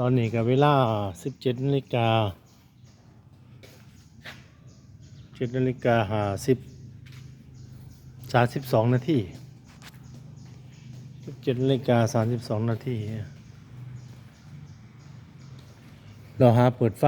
ตอนนี้กับเวลา 17นาฬิกา7นาฬิกาหา10 32 นาที17นาฬิกา32 นาทีเราหาเปิดไฟ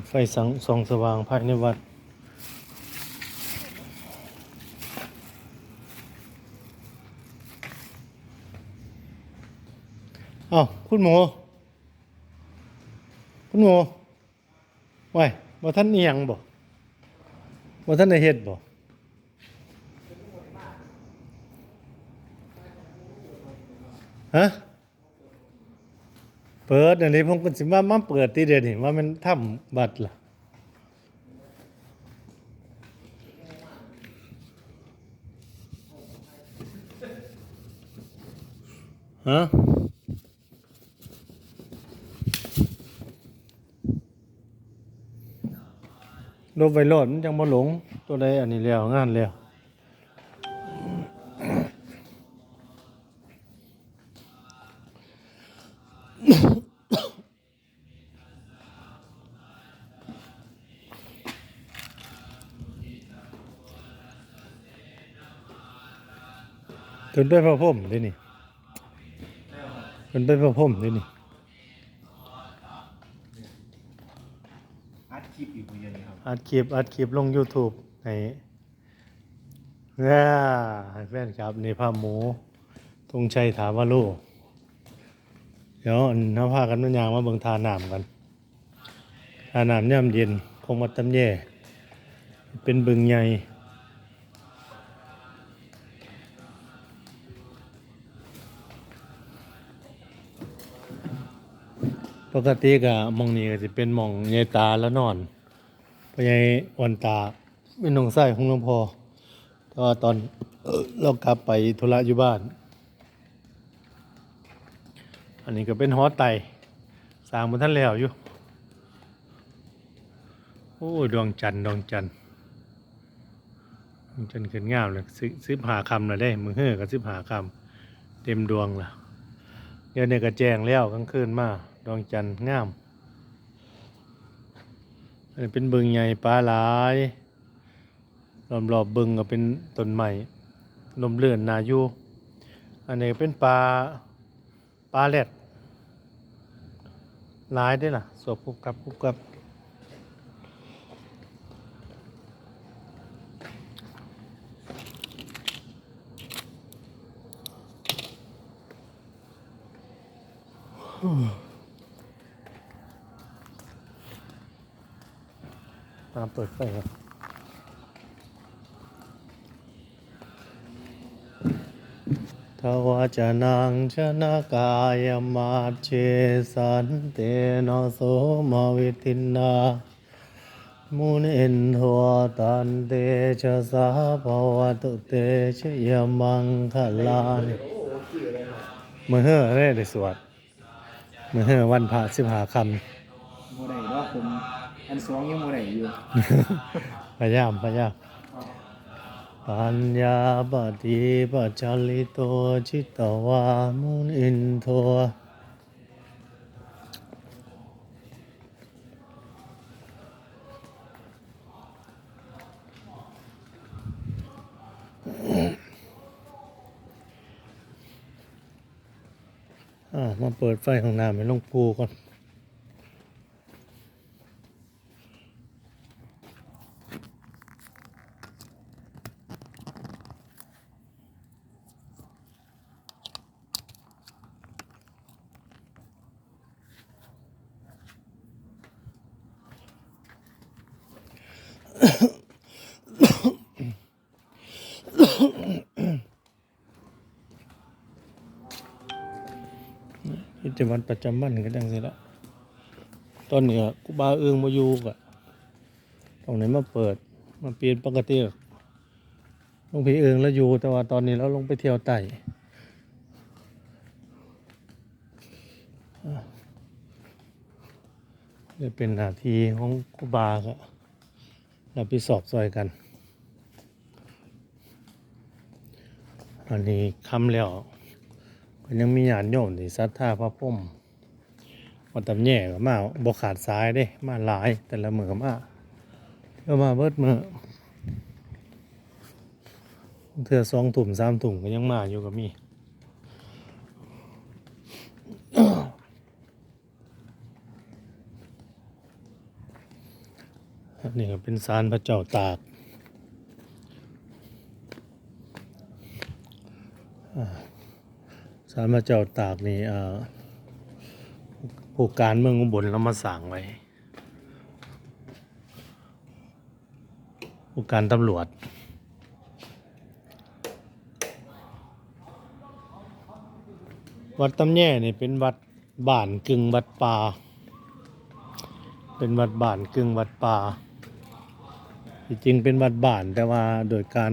ดไฟสังส่องสว่างภายในวัดอ้าวคุณหมูคุณหมูไว้บ่ท่านเอียงบ่บ่ท่านได้เฮ็ดบ่ฮะ เปิดอันนี้ผมก็สิว่ามาเปิดที่เดียวนี่ว่ามันทำบัตรล่ะฮะโดบไวโรดมันจังบ่หลงตัวใดอันนี้แล้วงานแล้ว ถึงด้วยพระพรหมเด้นี่เป็นด้วยพระพรหมเด้นี่อัดคลิปอีกเยอะเลยครับอัดคลิปอัดคลิปลง YouTube ให้เนี่ยให้แฟนครับนี่ภาพหมูธงชัยถามว่าลูกเดี๋ยวน้าพากันมันยางมาเบิ่งทาน้ำกันทาน้ำย่ำเย็นคงมาตำแย่ เป็นบึงใหญ่ปกติก็มองนี้ก็จะเป็นมองยายตาแล้วนอนพยายวันตาเป็นน้องไส้ของหลวงพ่อแต่ว่าตอนเอ่อเรากลับไปธุระอยู่บ้าน อันนี้ก็เป็นหอไตสร้างบนท่านแล้วอยู่ โอ้ยดวงจันทร์ดวงจันทร์ดวงจันทร์ขึ้นงามเลยซิบหาคำเลยได้ มือเฮ้อกับซิบหาคำเต็มดวงละเดี๋ยวนี้ก็แจ้งแล้วกลางคืนมาดวงจันทร์งามอันนี้เป็นบึงใหญ่ปลาหลายรอบรอบๆบึงก็เป็นต้นไม้ลมเลื่อนนาอยู่อันนี้เป็นปลา ปลาแรดหลายด้อล่ะ สวบกุบกับกุบกับตามเปิดไฟครับ วาจนังชนะกายมาเจสันเตนะโสมาวิตินนามุนินทวตันเตชะสาภวตุเตชะยมังคลานิมือเฮ้อเร่ได้สวดมือเฮ้อวันพระสิบหาคำโมได้เนาะผมอันสองยังโมได้อยู่ พยายามพยายาม ปัญญาปฏิปัจจลิโตจิตตวามุนินโทอ่ามาเปิดไฟของน้ำให้ลงปูก่อน กิจวัตรประจำวันก็ดังสิละตอนนี้กูบาเอิงมาอยู่กะตรงไหนมาเปิด มาเปลี่ยนปกติลงไปเอิงแล้วอยู่ แต่ว่าตอนนี้เราลงไปเที่ยวไต่ได้เป็นหน้าที่ของครูบาก็รับผิดชอบซอยกันอันนี้คำแล้วก็ยังมีญาติโยมที่ศรัทธาพระพุทธวัดตำแย่ก็มาบ่ขาดสายเด้ มาหลายแต่ละมือก็มาก็มาเบิดมือเทือสองถุ่มสามถุ่มก็ยังมาอยู่ก็มี นนี้ก็เป็นสารพระเจ้าตากอ่าสารพระเจ้าตากนี่ผู้การเมืองอุบลเรามาสั่งไว้ ผู้การตำรวจวัดตำแย่นี่เป็นวัดบ้านกึ่งวัดป่า เป็นวัดบ้านกึ่งวัดป่า จริงเป็นวัดบ้านแต่ว่าโดยการ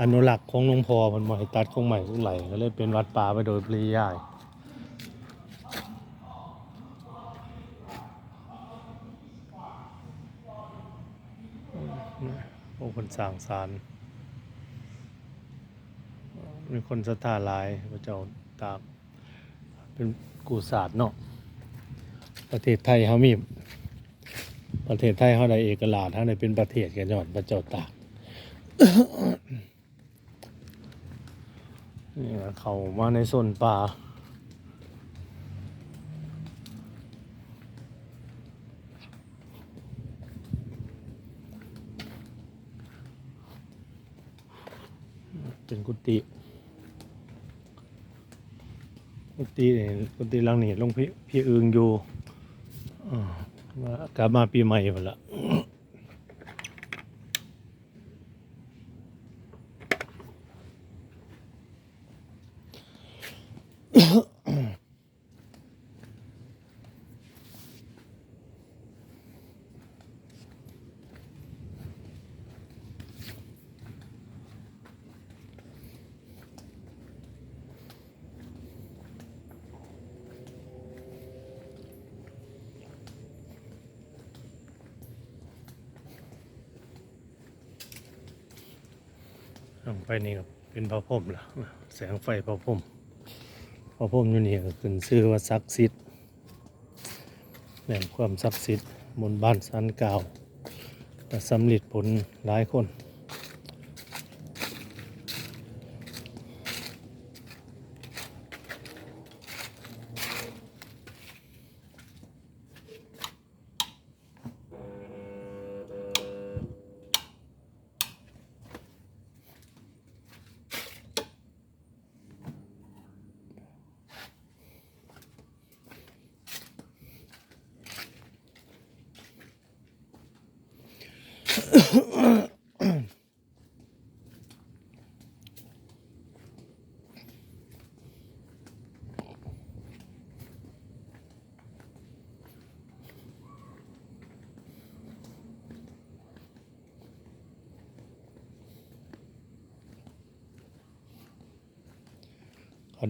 อนุรักษ์ของหลวงพ่อมันบ่ให้ตัดของใหม่ของไหลก็เลยเป็นวัดป่าไปโดยปริยายโอ้คนสร้างสารมีคนศรัทธาหลายพระเจ้าตากเป็นกูศาสตร์เนาะประเทศไทยเขามี ประเทศไทยเขาได้เอกราชเขาได้เป็นประเทศกันยอดพระเจ้าตากนี่เขามาในโซนป่าเป็นกุฏิกุฏินี่กุฏิหลังนี้หลวงพี่พี่อึงอยู่ อ่ามากลับมาปีใหม่หมดละลงไปนี่ก็เป็นพระพรหมล่ะแสงไฟพระพรหมพระพรหมอยู่นี่ก็ขึ้นชื่อว่าศักดิ์สิทธิ์แหล่งความศักดิ์สิทธิ์บนบ้านสันกล่าวแต่สำลิดผลหลายคน โ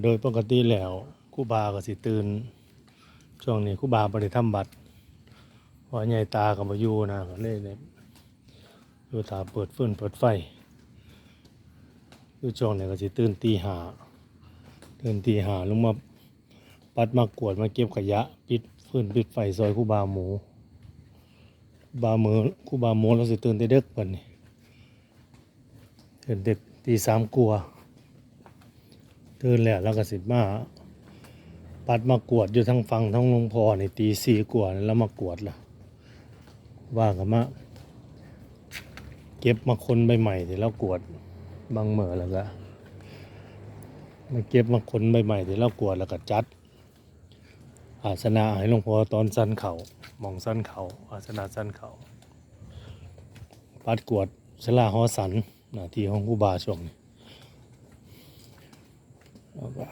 ดยปกติแล้วคู่บาก็สิตื่นช่วงนี้คู่บาบริทำบัตรเพราใหญ่ตากับมาอยู่นะก็เลย เนี่ยอยู่ตาเปิดฟืนเปิดไฟอยู่ช่วงนี้ก็สิตื่นตีหาตื่นตีหาลงมาปัดมากวดมาเก็บขยะ ปิดฟืนปิดไฟซอยคู่บาหมู บาหมูครู่บาหมูเราสิตื่นแต่เด็กปันนี่ตื่นแต่ตีสามกลัวตื่นแล้วแล้วก็สิมาปัดมากวดอยู่ทั้งฟังทั้งลงพอในตีสี่กว่าแล้วมากวดล่ะ ว่ากันมา เก็บมาคนใบใหม่ที่เรากวดบางเหมือแล้วก็มาเก็บมาคนใบใหม่ที่เรากวดแล้วก็จัด อาสนะให้หลวงพ่อตอนสั้นเขามองสั้นเขาอาสนะสั้นเขาปัดกวดสลาหอสันหน้าที่ของครูบาช่วงนี้แล้วก็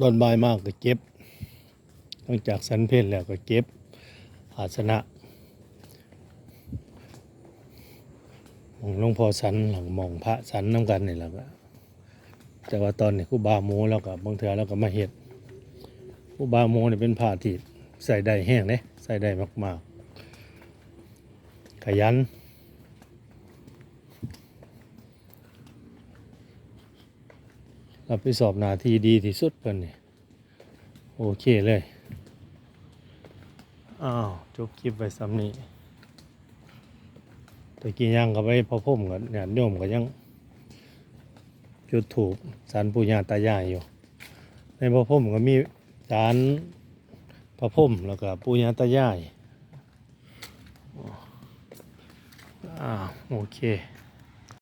ตอนบายมากก็เก็บหลังจากสันเพลแล้วก็เก็บอาสนะ หมองหลวงพ่อสันหลังมองพระสันน้ำกันนี่แหละก็แต่ว่าตอนนี้ครูบาโมแล้วก็บางเทื่อแล้วก็มาเห็ดครูบาโมเนี่ยเป็นพระที่ใส่ได้แห้งเด้ใส่ได้มากๆ ขยันรับผิดสอบนาทีดีที่สุดเพิ่นนี่โอเคเลย อ้าว จบคลิปไปซ้ำนี้ ตะกี้ย่างก็ไปพอพุ่มกันญาติโยมก็ยังจุดถูกสารปูญาตายายอยู่ ในพระพุ่มก็มีสารพระพุ่มแล้วก็ปูญาตายายอ่าโอเค